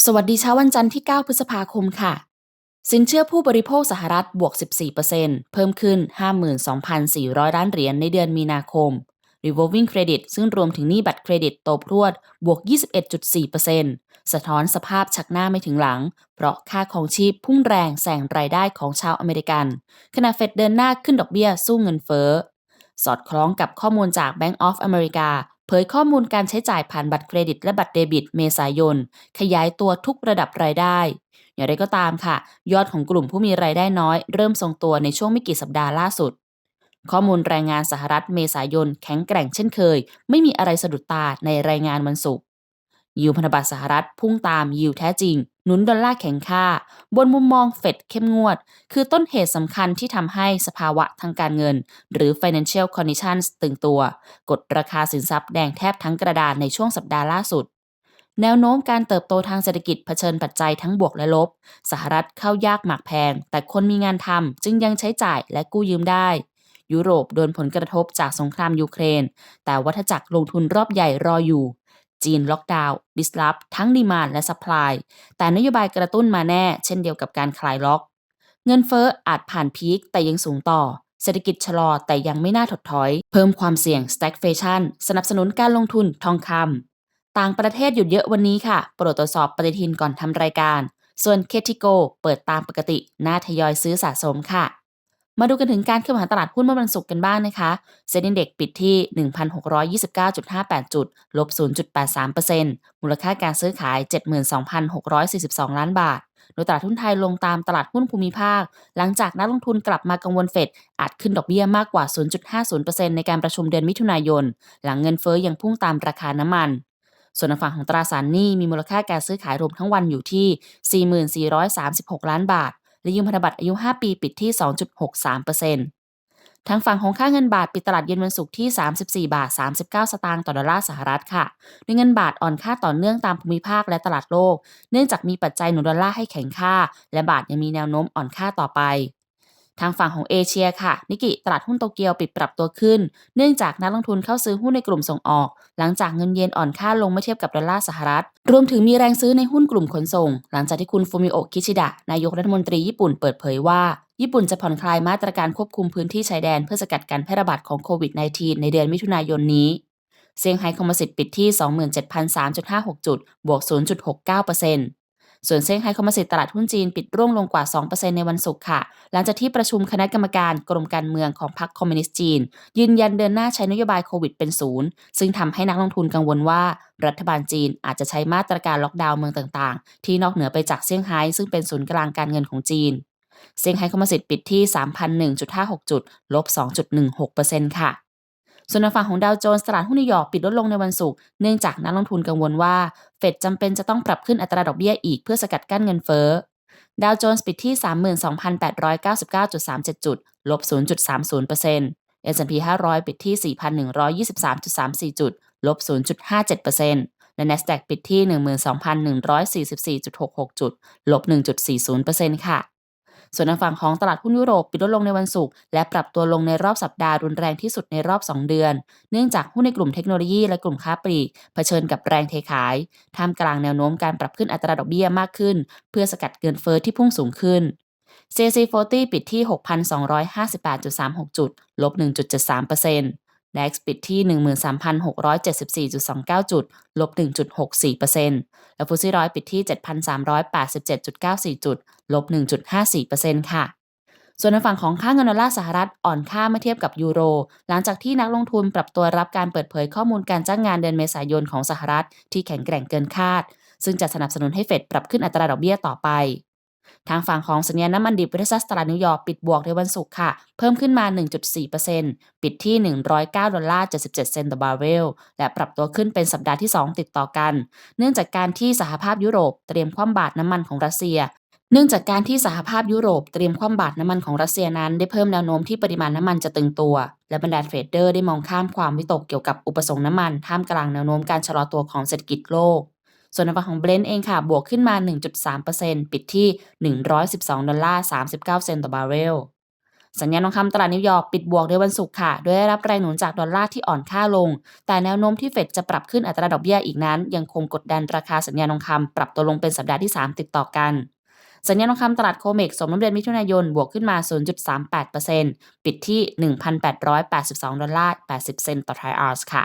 สวัสดีเช้าวันจันทร์ที่ 9 พฤษภาคมค่ะ สินเชื่อผู้บริโภคสหรัฐบวก 14%เพิ่มขึ้น 52,400 ล้านเหรียญในเดือนมีนาคม Revolving Credit ซึ่งรวมถึงหนี้บัตรเครดิตโตพรวด บวก 21.4%สะท้อนสภาพชักหน้าไม่ถึงหลัง เพราะค่าของชีพพุ่งแรงแซงรายได้ของชาวอเมริกัน ขณะเฟดเดินหน้าขึ้นดอกเบี้ยสู้เงินเฟ้อ สอดคล้องกับข้อมูลจาก Bank of America ยข้อมูลการใช้จ่ายผ่านบัตรเครดิตและบัตรเดบิต เมษายน ขยายตัวทุกระดับรายได้ อย่างไรก็ตามค่ะ ยอดของกลุ่มผู้มีรายได้น้อย เริ่มทรงตัวในช่วงไม่กี่สัปดาห์ล่าสุด ข้อมูลแรงงานสหรัฐเมษายน แข็งแกร่งเช่นเคย ไม่มีอะไรสะดุดตาในรายงานวันศุกร์ยิวพันธบัตรสหรัฐพุ่งตามยิวแท้จริง หนุนดอลลาร์แข็งค่า บนมุมมองเฟดเข้มงวด คือต้นเหตุสำคัญที่ทำให้สภาวะทางการเงิน หรือ financial conditions ตึงตัว กดราคาสินทรัพย์แดงแทบทั้งกระดานในช่วงสัปดาห์ล่าสุด แนวโน้มการเติบโตทางเศรษฐกิจเผชิญปัจจัยทั้งบวกและลบ สหรัฐเข้ายากหมากแพง แต่คนมีงานทำจึงยังใช้จ่ายและกู้ยืมได้ยุโรปโดนผลกระทบจากสงครามยูเครน แต่วัฏจักรลงทุนรอบใหญ่รออยู่ จีนล็อกดาวน์ดิสลอฟทั้งดีมานและซัพพลายแต่นโยบายกระตุ้นมาแน่ เช่นเดียวกับการคลายล็อก เงินเฟ้ออาจผ่านพีคแต่ยังสูงต่อ เศรษฐกิจชะลอแต่ยังไม่น่าถดถอย เพิ่มความเสี่ยง stagflation สนับสนุนการลงทุนทองคำต่างประเทศหยุดเยอะวันนี้ค่ะ โปรดตรวจสอบปฏิทินก่อนทำรายการ ส่วนเคทิโกเปิดตามปกติน่าทยอยซื้อสะสมค่ะ มาดูกันถึงการเคลื่อนไหวตลาดหุ้นเมื่อวันศุกร์กันบ้างนะคะเซ็นดินเด็กปิดที่ 1,629.58 จุด ลบ 0.83%มูลค่าการซื้อขาย 72,642 ล้านบาท โดยตลาดหุ้นไทยลงตามตลาดหุ้นภูมิภาค หลังจากนักลงทุนกลับมากังวลเฟดอาจขึ้นดอกเบี้ยมากกว่า 0.50%ในการประชุมเดือนมิถุนายน หลังเงินเฟ้อยังพุ่งตามราคาน้ำมันส่วนฝั่งของตราสารหนี้มีมูลค่าการซื้อขายรวมทั้งวันอยู่ที่ 4436 ล้านบาท และยืมพันธบัตรอายุ 5 ปีปิดที่ 2.63%ทางฝั่งของค่าเงินบาทปิดตลาดเย็นวันศุกร์ที่ 34 บาท 39 สตางค์ต่อดอลลาร์สหรัฐค่ะด้วยเงินบาทอ่อนค่าต่อเนื่องตามภูมิภาคและตลาดโลก เนื่องจากมีปัจจัยหนุนดอลลาร์ให้แข็งค่า และบาทยังมีแนวโน้มอ่อนค่าต่อไป ทางฝั่งของเอเชียค่ะ นิกิตลาดหุ้นโตเกียวปิดปรับตัวขึ้น เนื่องจากนักลงทุนเข้าซื้อหุ้นในกลุ่มส่งออก หลังจากเงินเยนอ่อนค่าลงเมื่อเทียบกับดอลลาร์สหรัฐ รวมถึงมีแรงซื้อในหุ้นกลุ่มขนส่ง หลังจากที่คุณฟูมิโอะคิชิดะ นายกรัฐมนตรีญี่ปุ่นเปิดเผยว่าญี่ปุ่นจะผ่อนคลายมาตรการควบคุมพื้นที่ชายแดนเพื่อสกัดการแพร่ระบาดของโควิด -19 ในเดือนมิถุนายนนี้เซี่ยงไฮ้คอมโพสิตปิดที่ 27,003.56 จุด บวก 0.69% ส่วนเซี่ยงไฮ้คอมโพสิตตลาดหุ้นจีนปิดร่วงลงกว่า 2%ในวันศุกร์ค่ะ หลังจากที่ประชุมคณะกรรมการกรมการเมืองของพรรคคอมมิวนิสต์จีน ยืนยันเดินหน้าใช้นโยบายโควิดเป็นศูนย์ ซึ่งทำให้นักลงทุนกังวลว่า รัฐบาลจีนอาจจะใช้มาตรการล็อกดาวน์เมืองต่างๆ ที่นอกเหนือไปจากเซี่ยงไฮ้ซึ่งเป็นศูนย์กลางการเงินของจีนเซี่ยงไฮ้คอมโพสิตปิดที่ 3,001.56 จุด ลบ 2.16%ค่ะ ส่วนฝั่งของดาวโจนส์ตลาดหุ้นนิวยอร์กปิดลดลงในวันศุกร์เนื่องจากนักลงทุนกังวลว่าเฟดจำเป็นจะต้องปรับขึ้นอัตราดอกเบี้ยอีกเพื่อสกัดกั้นเงินเฟ้อดาวโจนส์ปิดที่ 32,899.37 จุด ลบ 0.30% S&P 500 ปิดที่ 4,123.34 จุด ลบ 0.57%และ NASDAQ ปิดที่ 12,144.66 จุด ลบ 1.40%ค่ะ ส่วนทางฝั่งของตลาดหุ้นยุโรปปิดลดลงในวันศุกร์และปรับตัวลงในรอบสัปดาห์รุนแรงที่สุดในรอบ 2 เดือน เนื่องจากหุ้นในกลุ่มเทคโนโลยีและกลุ่มค้าปลีกเผชิญกับแรงเทขาย ท่ามกลางแนวโน้มการปรับขึ้นอัตราดอกเบี้ยมากขึ้น เพื่อสกัดเงินเฟ้อที่พุ่งสูงขึ้น CAC 40 ปิดที่ 6,258.36 จุด ลบ 1.73% DAX ปิ ดัคปิดที่ 13,674.29 จุด ลบ 1.64%และฟุตซี่ร้อยปิดที่ 7,387.94 จุด ลบ 1.54%ค่ะส่วนในฝั่งของค่าเงินดอลลาร์สหรัฐอ่อนค่าเมื่อเทียบกับยูโร หลังจากที่นักลงทุนปรับตัวรับการเปิดเผยข้อมูลการจ้างงานเดือนเมษายนของสหรัฐที่แข็งแกร่งเกินคาด ซึ่งจะสนับสนุนให้เฟดปรับขึ้นอัตราดอกเบี้ยต่อไป ทางฝั่งของสัญญาณน้ำมันดิบเวสซัสตลาดนิวยอร์กปิดบวกในวันศุกร์ค่ะ เพิ่มขึ้นมา 1.4%ปิดที่ 109 ดอลลาร์ 77 เซนต์ต่อบาร์เรล และปรับตัวขึ้นเป็นสัปดาห์ที่ 2 ติดต่อกัน เนื่องจากการที่สหภาพยุโรปเตรียมคว่ำบาตรน้ำมันของรัสเซียเนื่องจากการที่สหภาพยุโรปเตรียมคว่ำบาตรน้ำมันของรัสเซียนั้นได้เพิ่มแนวโน้มที่ปริมาณน้ำมันจะตึงตัว และบรรดาเทรดเดอร์ได้มองข้ามความวิตกเกี่ยวกับอุปสงค์น้ำมันท่ามกลางแนวโน้มการชะลอตัวของเศรษฐกิจโลก ส่วนในฝั่งของเบรนท์เองค่ะ บวกขึ้นมา 1.3%ปิดที่ 112 ดอลลาร์ 39 เซนต์ต่อบาร์เรลสัญญาณทองคำตลาดนิวยอร์กปิดบวกในวันศุกร์ค่ะ โดยได้รับแรงหนุนจากดอลลาร์ที่อ่อนค่าลง แต่แนวโน้มที่เฟดจะปรับขึ้นอัตราดอกเบี้ยอีกนั้น ยังคงกดดันราคาสัญญาณทองคำปรับตัวลงเป็นสัปดาห์ที่ 3 ติดต่อกัน สัญญาณทองคำตลาดโคเมกสมน้ำเดือนมิถุนายนบวกขึ้นมา 0.38%ปิดที่ 1,882 ดอลลาร์ 80 เซนต์ต่อไทรออนซ์ค่ะ